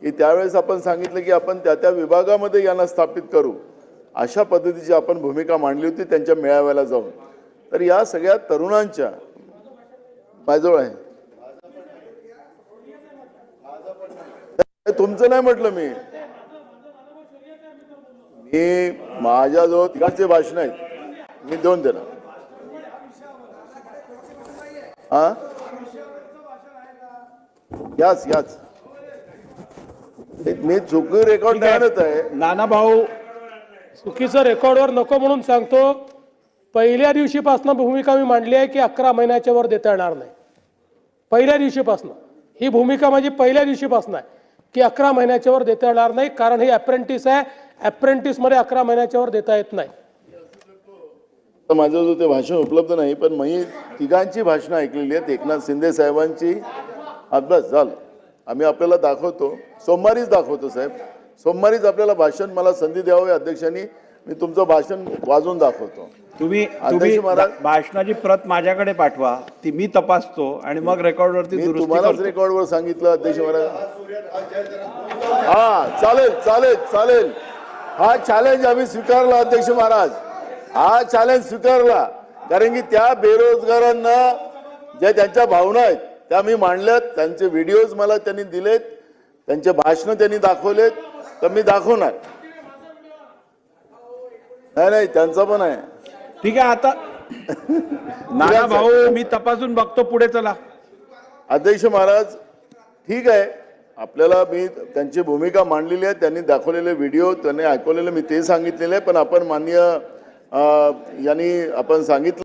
की त्यावेळेस आपण सांगितलं की आपण त्या त्या विभागामध्ये यांना स्थापित करू. अशा पद्धतीची आपण भूमिका मांडली होती त्यांच्या मेळाव्याला जाऊन. तर या सगळ्या तरुणांच्या माझजवळ आहे. तुमचं नाही म्हटलं मी. मी माझ्याजवळ तिघांचे भाषण आहेत. मी देऊन देणार. हा? याच याच. मी चुकी रेकॉर्ड ठीक आहे. आणत आहे. नाना भाऊ चुकीचं रेकॉर्डवर नको म्हणून सांगतो पहिल्या दिवशीपासून भूमिका मी मांडली आहे की अकरा महिन्याच्या वर देता येणार नाही. पहिल्या दिवशीपासून. ही भूमिका माझी पहिल्या दिवशीपासून आहे की अकरा महिन्याच्या वर देता येणार नाही कारण ही अप्रेंटिस आहे. अप्रेंटिसमध्ये अकरा महिन्याच्या वर देता येत नाही. तर माझं ते भाषण उपलब्ध नाही पण मी तिघांची भाषणं ऐकलेली आहेत. एकनाथ शिंदे साहेबांची. अभ्यास झालं. आम्ही आपल्याला दाखवतो. सोमवारीच दाखवतो साहेब. सोमवारीच आपल्याला भाषण मला संधी द्यावी अध्यक्षांनी मी तुमचं भाषण वाजवून दाखवतो. तुम्ही अध्यक्ष तुम्ही भाषणाची प्रत माझ्याकडे पाठवा ती मी तपासतो आणि मग रेकॉर्डवरती तुम्हालाच रेकॉर्डवर सांगितलं अध्यक्ष महाराज. हा चालेल चालेल चालेल. हा चॅलेंज आम्ही स्वीकारला अध्यक्ष महाराज. हा चॅलेंज स्वीकारला. कारण की त्या बेरोजगारांना ज्या त्यांच्या भावना आहेत त्या मी मांडल्यात त्यांचे व्हिडिओज मला त्यांनी दिलेत त्यांचे भाषणं त्यांनी दाखवलेत तर मी दाखवणार. नाही नाही त्यांचं पण आहे. ठीक आहे आता नाना भाऊ मी तपासून बघतो पुढे चला. अध्यक्ष महाराज ठीक आहे. आपल्याला मी त्यांची भूमिका मांडलेली आहे त्यांनी दाखवलेले व्हिडिओ त्यांनी ऐकवलेले मी ते सांगितलेले आहे पण आपण मान्य यांनी आपण सांगितलं